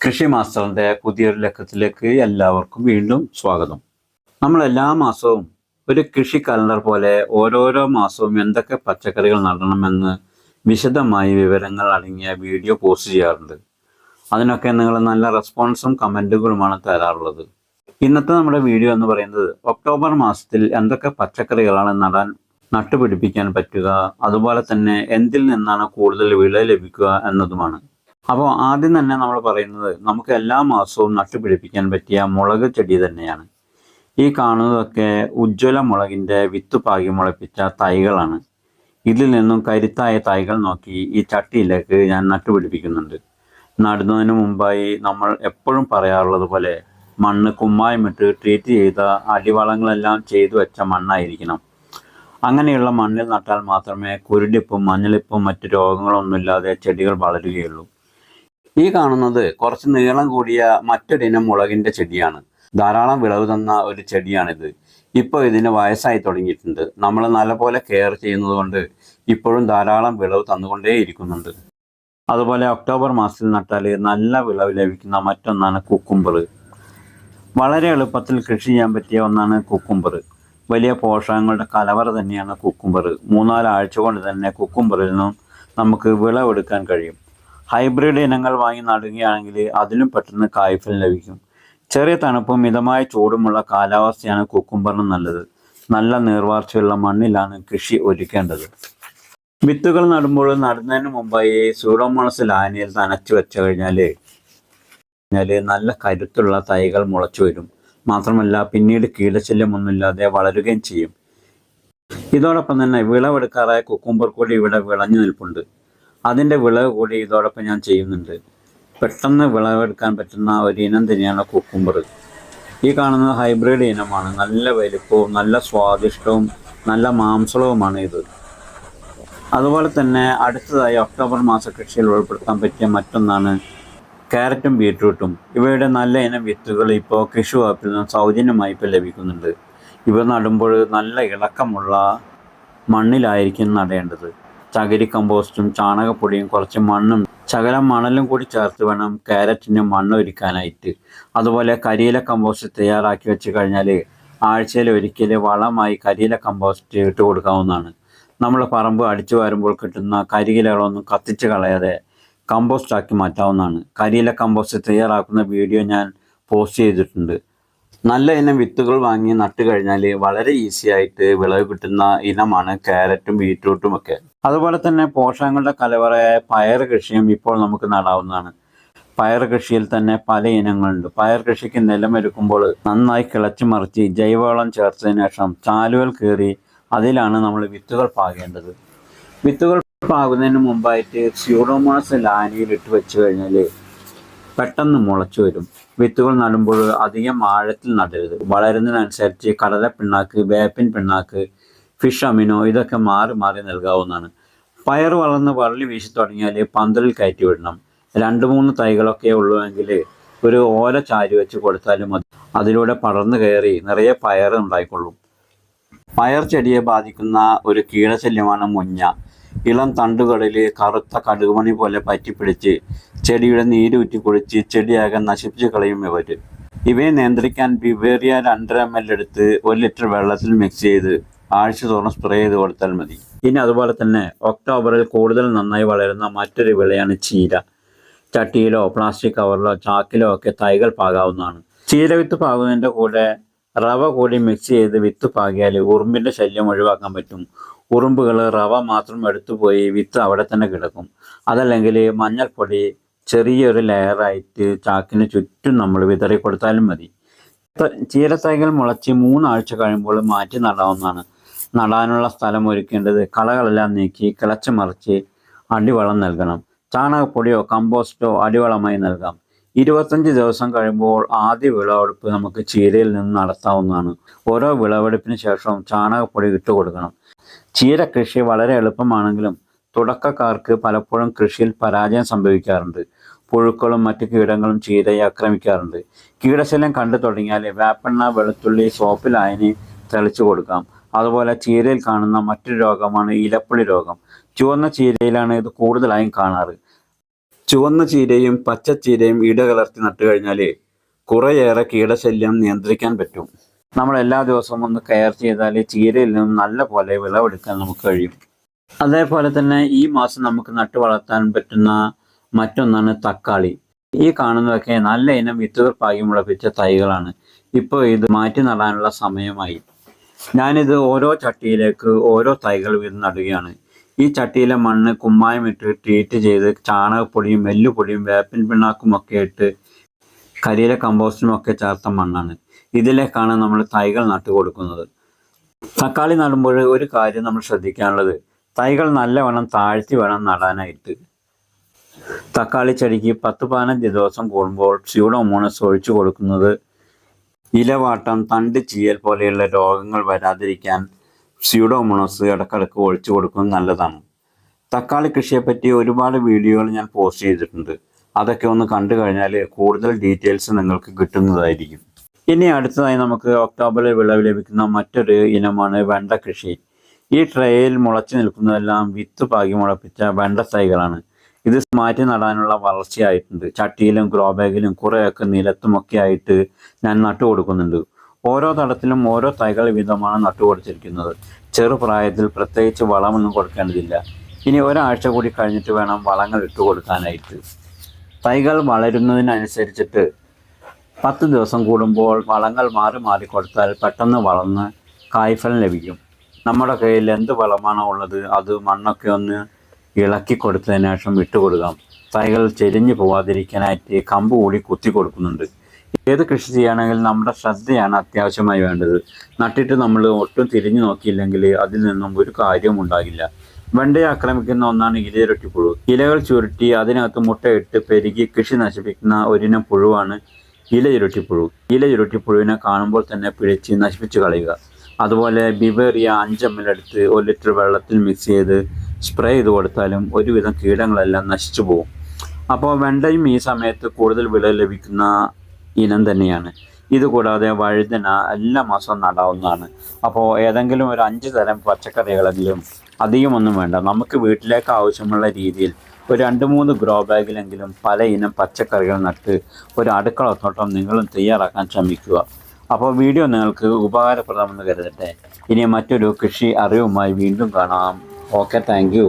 കൃഷി മാസ്റ്ററിന്റെ പുതിയൊരു ലക്കത്തിലേക്ക് എല്ലാവർക്കും വീണ്ടും സ്വാഗതം. നമ്മൾ എല്ലാ മാസവും ഒരു കൃഷി കലണ്ടർ പോലെ ഓരോരോ മാസവും എന്തൊക്കെ പച്ചക്കറികൾ നടണമെന്ന് വിശദമായി വിവരങ്ങൾ അടങ്ങിയ വീഡിയോ പോസ്റ്റ് ചെയ്യാറുണ്ട്. അതിനൊക്കെ നിങ്ങൾ നല്ല റെസ്പോൺസും കമന്റുകളുമാണ് തരാറുള്ളത്. ഇന്നത്തെ നമ്മുടെ വീഡിയോ എന്ന് പറയുന്നത് ഒക്ടോബർ മാസത്തിൽ എന്തൊക്കെ പച്ചക്കറികളാണ് നടാൻ നട്ടുപിടിപ്പിക്കാൻ പറ്റുക അതുപോലെ തന്നെ എന്തിൽ നിന്നാണ് കൂടുതൽ വിള ലഭിക്കുക എന്നതുമാണ്. അപ്പോൾ ആദ്യം തന്നെ നമ്മൾ പറയുന്നത് നമുക്ക് എല്ലാ മാസവും നട്ടുപിടിപ്പിക്കാൻ പറ്റിയ മുളക് ചെടി തന്നെയാണ്. ഈ കാണുന്നതൊക്കെ ഉജ്ജ്വല മുളകിന്റെ വിത്ത് പാകി മുളപ്പിച്ച തൈകളാണ്. ഇതിൽ നിന്നും കരുത്തായ തൈകൾ നോക്കി ഈ ചട്ടിയിലേക്ക് ഞാൻ നട്ടുപിടിപ്പിക്കുന്നുണ്ട്. നടുന്നതിന് മുമ്പായി നമ്മൾ എപ്പോഴും പറയാറുള്ളത് പോലെ മണ്ണ് കുമ്മായമിട്ട് ട്രീറ്റ് ചെയ്ത അടിവളങ്ങളെല്ലാം ചെയ്തു വെച്ച മണ്ണായിരിക്കണം. അങ്ങനെയുള്ള മണ്ണിൽ നട്ടാൽ മാത്രമേ കുരുടിപ്പും മഞ്ഞളിപ്പും മറ്റു രോഗങ്ങളൊന്നുമില്ലാതെ ചെടികൾ വളരുകയുള്ളൂ. ഈ കാണുന്നത് കുറച്ച് നീളം കൂടിയ മറ്റൊരിനം മുളകിന്റെ ചെടിയാണ്. ധാരാളം വിളവ് തന്ന ഒരു ചെടിയാണിത്. ഇപ്പോൾ ഇതിന് വയസ്സായി തുടങ്ങിയിട്ടുണ്ട്. നമ്മൾ നല്ലപോലെ കെയർ ചെയ്യുന്നത് കൊണ്ട് ഇപ്പോഴും ധാരാളം വിളവ് തന്നുകൊണ്ടേ ഇരിക്കുന്നുണ്ട്. അതുപോലെ ഒക്ടോബർ മാസത്തിൽ നട്ടാൽ നല്ല വിളവ് ലഭിക്കുന്ന മറ്റൊന്നാണ് കുക്കുംബർ വളരെ എളുപ്പത്തിൽ കൃഷി ചെയ്യാൻ പറ്റിയ ഒന്നാണ് കുക്കുംബർ വലിയ പോഷകങ്ങളുടെ കലവറ തന്നെയാണ് കുക്കുംബർ മൂന്നാൽ ആഴ്ച കൊണ്ട് തന്നെ കുക്കുംബറിൽ നിന്നും നമുക്ക് വിളവെടുക്കാൻ കഴിയും. ഹൈബ്രിഡ് ഇനങ്ങൾ വാങ്ങി നടുകയാണെങ്കിൽ അതിലും പെട്ടെന്ന് കായ്ഫലം ലഭിക്കും. ചെറിയ തണുപ്പും മിതമായ ചൂടുമുള്ള കാലാവസ്ഥയാണ് കുക്കുംബറിന് നല്ലത്. നല്ല നീർവാർച്ചയുള്ള മണ്ണിലാണ് കൃഷി ഒരുക്കേണ്ടത്. വിത്തുകൾ നടുമ്പോൾ നടുന്നതിന് മുമ്പായി സൂഡോമോണസ് ലാനിയിൽ നനച്ചു വെച്ചു കഴിഞ്ഞാൽ കഴിഞ്ഞാൽ നല്ല കരുത്തുള്ള തൈകൾ മുളച്ചു വരും. മാത്രമല്ല പിന്നീട് കീടശല്യമൊന്നുമില്ലാതെ വളരുകയും ചെയ്യും. ഇതോടൊപ്പം തന്നെ വിളവെടുക്കാറായ കുക്കുംബർ കൂടി ഇവിടെ വിളഞ്ഞു നിൽപ്പുണ്ട്. അതിന്റെ വിളവ് കൂടി ഇതോടൊപ്പം ഞാൻ ചെയ്യുന്നുണ്ട്. പെട്ടെന്ന് വിളവെടുക്കാൻ പറ്റുന്ന ഒരു ഇനം തന്നെയാണ് കുക്കുംബർ. ഈ കാണുന്ന ഹൈബ്രിഡ് ഇനമാണ്. നല്ല വലിപ്പവും നല്ല സ്വാദിഷ്ടവും നല്ല മാംസളവുമാണ് ഇത്. അതുപോലെ തന്നെ അടുത്തതായി ഒക്ടോബർ മാസ കൃഷിയിൽ ഉൾപ്പെടുത്താൻ പറ്റിയ മറ്റൊന്നാണ് ക്യാരറ്റും ബീട്രൂട്ടും. ഇവയുടെ നല്ല ഇനം വിത്തുകൾ ഇപ്പോൾ കൃഷി വകുപ്പിൽ നിന്ന് സൗജന്യമായി ഇപ്പോൾ ലഭിക്കുന്നുണ്ട്. ഇവ നടുമ്പോൾ നല്ല ഇളക്കമുള്ള മണ്ണിലായിരിക്കും നടേണ്ടത്. ചകിരി കമ്പോസ്റ്റും ചാണകപ്പൊടിയും കുറച്ച് മണ്ണും ശകലം മണലും കൂടി ചേർത്ത് വേണം ക്യാരറ്റിന് മണ്ണ് ഒരുക്കാനായിട്ട്. അതുപോലെ കരിയില കമ്പോസ്റ്റ് തയ്യാറാക്കി വെച്ച് കഴിഞ്ഞാൽ ആഴ്ചയിൽ ഒരിക്കൽ വളമായി കരിയില കമ്പോസ്റ്റ് ഇട്ട് കൊടുക്കാവുന്നതാണ്. നമ്മൾ പറമ്പ് അടിച്ചു വരുമ്പോൾ കിട്ടുന്ന കരിയിലകളൊന്നും കത്തിച്ച് കളയാതെ കമ്പോസ്റ്റ് ആക്കി മാറ്റാവുന്നതാണ്. കരിയില കമ്പോസ്റ്റ് തയ്യാറാക്കുന്ന വീഡിയോ ഞാൻ പോസ്റ്റ് ചെയ്തിട്ടുണ്ട്. നല്ല ഇനം വിത്തുകൾ വാങ്ങി നട്ടു കഴിഞ്ഞാൽ വളരെ ഈസി ആയിട്ട് വിളവ് കിട്ടുന്ന ഇനമാണ് ക്യാരറ്റും ബീറ്റ്റൂട്ടും ഒക്കെ. അതുപോലെ തന്നെ പോഷകങ്ങളുടെ കലവറയായ പയർ കൃഷിയും ഇപ്പോൾ നമുക്ക് നടാവുന്നതാണ്. പയർ കൃഷിയിൽ തന്നെ പല ഇനങ്ങളുണ്ട്. പയർ കൃഷിക്ക് നിലമൊരുക്കുമ്പോൾ നന്നായി കിളച്ചു മറിച്ച് ജൈവവളം ചേർത്തതിന് ശേഷം ചാലുകൾ കീറി അതിലാണ് നമ്മൾ വിത്തുകൾ പാകേണ്ടത്. വിത്തുകൾ പാകുന്നതിന് മുമ്പായിട്ട് സ്യൂഡോമോണസ് ലാനിയിൽ ഇട്ട് വെച്ച് കഴിഞ്ഞാൽ പെട്ടെന്ന് മുളച്ചു വരും. വിത്തുകൾ നടുമ്പോൾ അധികം ആഴത്തിൽ നടരുത്. വളരുന്നതിനനുസരിച്ച് കടല പിണ്ണാക്ക് വേപ്പിൻ പിണ്ണാക്ക് ഫിഷ് അമിനോ ഇതൊക്കെ മാറി മാറി നൽകാവുന്നതാണ്. പയർ വളർന്ന് വള്ളി വീശി തുടങ്ങിയാൽ പന്തലിൽ കയറ്റി വിടണം. രണ്ട് മൂന്ന് തൈകളൊക്കെ ഉള്ളുവെങ്കിൽ ഒരു ഓല ചാരി വെച്ച് കൊടുത്താലും മതി. അതിലൂടെ പടർന്നു കയറി നിറയെ പയർ ഉണ്ടായിക്കൊള്ളും. പയർ ചെടിയെ ബാധിക്കുന്ന ഒരു കീടശല്യമാണ് മുഞ്ഞ. ഇളം തണ്ടുകളിൽ കറുത്ത കടുകുമണി പോലെ പറ്റിപ്പിടിച്ച് ചെടിയുടെ നീരൂറ്റി കുഴിച്ച് ചെടിയാകെ നശിപ്പിച്ച് കളയും ഇവർ. ഇവയെ നിയന്ത്രിക്കാൻ ബിവേറിയ രണ്ടര എം എൽ എടുത്ത് ഒരു ലിറ്റർ വെള്ളത്തിൽ മിക്സ് ചെയ്ത് ആഴ്ച തോറും സ്പ്രേ ചെയ്ത് കൊടുത്താൽ മതി. ഇനി അതുപോലെ തന്നെ ഒക്ടോബറിൽ കൂടുതൽ നന്നായി വളരുന്ന മറ്റൊരു വിളയാണ് ചീര. ചട്ടിയിലോ പ്ലാസ്റ്റിക് കവറിലോ ചാക്കിലോ ഒക്കെ തൈകൾ പാകാവുന്നതാണ്. ചീര വിത്ത് പാകുന്നതിന്റെ കൂടെ റവ കൂടി മിക്സ് ചെയ്ത് വിത്ത് പാകിയാൽ ഉറുമ്പിന്റെ ശല്യം ഒഴിവാക്കാൻ പറ്റും. ഉറുമ്പുകൾ റവ മാത്രം എടുത്തു പോയി വിത്ത് അവിടെ തന്നെ കിടക്കും. അതല്ലെങ്കിൽ മഞ്ഞൾപ്പൊടി ചെറിയൊരു ലെയറായിട്ട് ചാക്കിന് ചുറ്റും നമ്മൾ വിതറി കൊടുത്താലും മതി. ചീരത്തൈകൾ മുളച്ച് മൂന്നാഴ്ച കഴിയുമ്പോൾ മാറ്റി നടാവുന്നതാണ്. നടാനുള്ള സ്ഥലം ഒരുക്കേണ്ടത് കളകളെല്ലാം നീക്കി കിളച്ച് മറിച്ച് അടിവളം നൽകണം. ചാണകപ്പൊടിയോ കമ്പോസ്റ്റോ അടിവളമായി നൽകാം. ഇരുപത്തഞ്ച് ദിവസം കഴിയുമ്പോൾ ആദ്യ വിളവെടുപ്പ് നമുക്ക് ചീരയിൽ നിന്ന് നടത്താവുന്നതാണ്. ഓരോ വിളവെടുപ്പിന് ശേഷം ചാണകപ്പൊടി ഇട്ട് കൊടുക്കണം ചീര കൃഷി വളരെ എളുപ്പമാണെങ്കിലും തുടക്കക്കാർക്ക് പലപ്പോഴും കൃഷിയിൽ പരാജയം സംഭവിക്കാറുണ്ട്. പുഴുക്കളും മറ്റു കീടങ്ങളും ചീരയെ ആക്രമിക്കാറുണ്ട്. കീടശല്യം കണ്ടു തുടങ്ങിയാൽ വേപ്പെണ്ണ വെളുത്തുള്ളി സോപ്പ് ലായനി തെളിച്ചു കൊടുക്കാം. അതുപോലെ ചീരയിൽ കാണുന്ന മറ്റൊരു രോഗമാണ് ഇലപ്പുള്ളി രോഗം. ചുവന്ന ചീരയിലാണ് ഇത് കൂടുതലായും കാണാറ്. ചുവന്ന ചീരയും പച്ച ചീരയും ഇടകലർത്തി നട്ടു കഴിഞ്ഞാൽ കുറേയേറെ കീടശല്യം നിയന്ത്രിക്കാൻ പറ്റും. നമ്മൾ എല്ലാ ദിവസവും ഒന്ന് കെയർ ചെയ്താൽ ചീരയിൽ നിന്നും നല്ല പോലെ വിളവെടുക്കാൻ നമുക്ക് കഴിയും. അതേപോലെ തന്നെ ഈ മാസം നമുക്ക് നട്ടു വളർത്താൻ പറ്റുന്ന മറ്റൊന്നാണ് തക്കാളി. ഈ കാണുന്നതൊക്കെ നല്ല ഇനം വിത്തുകൾ പാകി മുളപ്പിച്ച തൈകളാണ്. ഇപ്പോൾ ഇത് മാറ്റി നടാനുള്ള സമയമായി. ഞാനിത് ഓരോ ചട്ടിയിലേക്ക് ഓരോ തൈകൾ വീതം നടുകയാണ്. ഈ ചട്ടിയിലെ മണ്ണ് കുമ്മായം ഇട്ട് ട്രീറ്റ് ചെയ്ത് ചാണകപ്പൊടിയും എല്ലുപൊടിയും വേപ്പിൻ പിണ്ണാക്കും ഒക്കെ ഇട്ട് കരിയിലെ കമ്പോസ്റ്റും ഒക്കെ ചേർത്ത മണ്ണാണ്. ഇതിലേക്കാണ് നമ്മൾ തൈകൾ നട്ടു കൊടുക്കുന്നത് തക്കാളി നടുമ്പോൾ ഒരു കാര്യം നമ്മൾ ശ്രദ്ധിക്കാനുള്ളത്. തൈകൾ നല്ലവണ്ണം താഴ്ത്തി വേണം നടാനായിട്ട്. തക്കാളി ചെടിക്ക് പത്ത് പതിനഞ്ച് ദിവസം കൂടുമ്പോൾ സ്യൂഡോമോണസ് ഒഴിച്ചു കൊടുക്കുന്നത് ഇലവാട്ടം തണ്ട് ചീയൽ പോലെയുള്ള രോഗങ്ങൾ വരാതിരിക്കാൻ സ്യൂഡോമോണസ് ഇടക്കിടക്ക് ഒഴിച്ചു കൊടുക്കുന്നത് നല്ലതാണ്. തക്കാളി കൃഷിയെ പറ്റി ഒരുപാട് വീഡിയോകൾ ഞാൻ പോസ്റ്റ് ചെയ്തിട്ടുണ്ട്. അതൊക്കെ ഒന്ന് കണ്ടു കഴിഞ്ഞാൽ കൂടുതൽ ഡീറ്റെയിൽസ് നിങ്ങൾക്ക് കിട്ടുന്നതായിരിക്കും. ഇനി അടുത്തതായി നമുക്ക് ഒക്ടോബറിൽ വിളവ് ലഭിക്കുന്ന മറ്റൊരു ഇനമാണ് വെണ്ട കൃഷി. ഈ ട്രേയിൽ മുളച്ചു നിൽക്കുന്നതെല്ലാം വിത്ത് പാകി മുളപ്പിച്ച വെണ്ട തൈകളാണ്. ഇത് മാറ്റി നടാനുള്ള വളർച്ചയായിട്ടുണ്ട്. ചട്ടിയിലും ഗ്രോ ബാഗിലും കുറേയൊക്കെ നിലത്തുമൊക്കെ ആയിട്ട് ഞാൻ നട്ടു കൊടുക്കുന്നുണ്ട്. ഓരോ തടത്തിലും ഓരോ തൈകൾ വീതമാണ് നട്ടു കൊടുത്തിരിക്കുന്നത്. ചെറുപ്രായത്തിൽ പ്രത്യേകിച്ച് വളമൊന്നും കൊടുക്കേണ്ടതില്ല. ഇനി ഒരാഴ്ച കൂടി കഴിഞ്ഞിട്ട് വേണം വളങ്ങൾ ഇട്ടു കൊടുക്കാനായിട്ട്. തൈകൾ വളരുന്നതിനനുസരിച്ചിട്ട് പത്ത് ദിവസം കൂടുമ്പോൾ വളങ്ങൾ മാറി മാറി കൊടുത്താൽ പെട്ടെന്ന് വളർന്ന് കായ്ഫലം ലഭിക്കും. നമ്മുടെ കയ്യിൽ എന്ത് വളമാണോ ഉള്ളത് അത് മണ്ണൊക്കെ ഒന്ന് ഇളക്കി കൊടുത്തതിന് ശേഷം വിട്ടുകൊടുക്കാം കൊടുക്കാം. തൈകൾ ചെരിഞ്ഞു പോവാതിരിക്കാനായിട്ട് കമ്പ് കൂടി കുത്തി കൊടുക്കുന്നുണ്ട്. ഏത് കൃഷി ചെയ്യുകയാണെങ്കിൽ നമ്മുടെ ശ്രദ്ധയാണ് അത്യാവശ്യമായി വേണ്ടത്. നട്ടിട്ട് നമ്മൾ ഒട്ടും തിരിഞ്ഞു നോക്കിയില്ലെങ്കിൽ അതിൽ നിന്നും ഒരു കാര്യവും ഉണ്ടാകില്ല. വെണ്ടയെ ആക്രമിക്കുന്ന ഒന്നാണ് പുഴു. ഇലകൾ ചുരുട്ടി അതിനകത്ത് മുട്ടയിട്ട് പെരുകി കൃഷി നശിപ്പിക്കുന്ന ഒരിനം പുഴുവാണ് ഇലയുരുട്ടിപ്പുഴു. ഇലയുരുട്ടിപ്പുഴുവിനെ കാണുമ്പോൾ തന്നെ പിഴച്ച് നശിപ്പിച്ച് കളയുക. അതുപോലെ ബിവേറിയ അഞ്ചമ്മിലെടുത്ത് ഒരു ലിറ്റർ വെള്ളത്തിൽ മിക്സ് ചെയ്ത് സ്പ്രേ ചെയ്ത് കൊടുത്താലും ഒരുവിധം കീടങ്ങളെല്ലാം നശിച്ചു പോകും. അപ്പോൾ വെണ്ടയും ഈ സമയത്ത് കൂടുതൽ വില ലഭിക്കുന്ന ഇനം തന്നെയാണ്. ഇതുകൂടാതെ വഴുതന എല്ലാ മാസവും നടാവുന്നതാണ്. അപ്പോൾ ഏതെങ്കിലും ഒരു അഞ്ച് തരം പച്ചക്കറികളെങ്കിലും അധികമൊന്നും വേണ്ട. നമുക്ക് വീട്ടിലേക്ക് ആവശ്യമുള്ള രീതിയിൽ ഒരു രണ്ട് മൂന്ന് ഗ്രോ ബാഗിലെങ്കിലും പല ഇനം പച്ചക്കറികൾ നട്ട് ഒരു അടുക്കളത്തോട്ടം നിങ്ങളും തയ്യാറാക്കാൻ ശ്രമിക്കുക. അപ്പോൾ വീഡിയോ നിങ്ങൾക്ക് ഉപകാരപ്രദമെന്ന് കരുതട്ടെ. ഇനി മറ്റൊരു കൃഷി അറിവുമായി വീണ്ടും കാണാം. Okay thank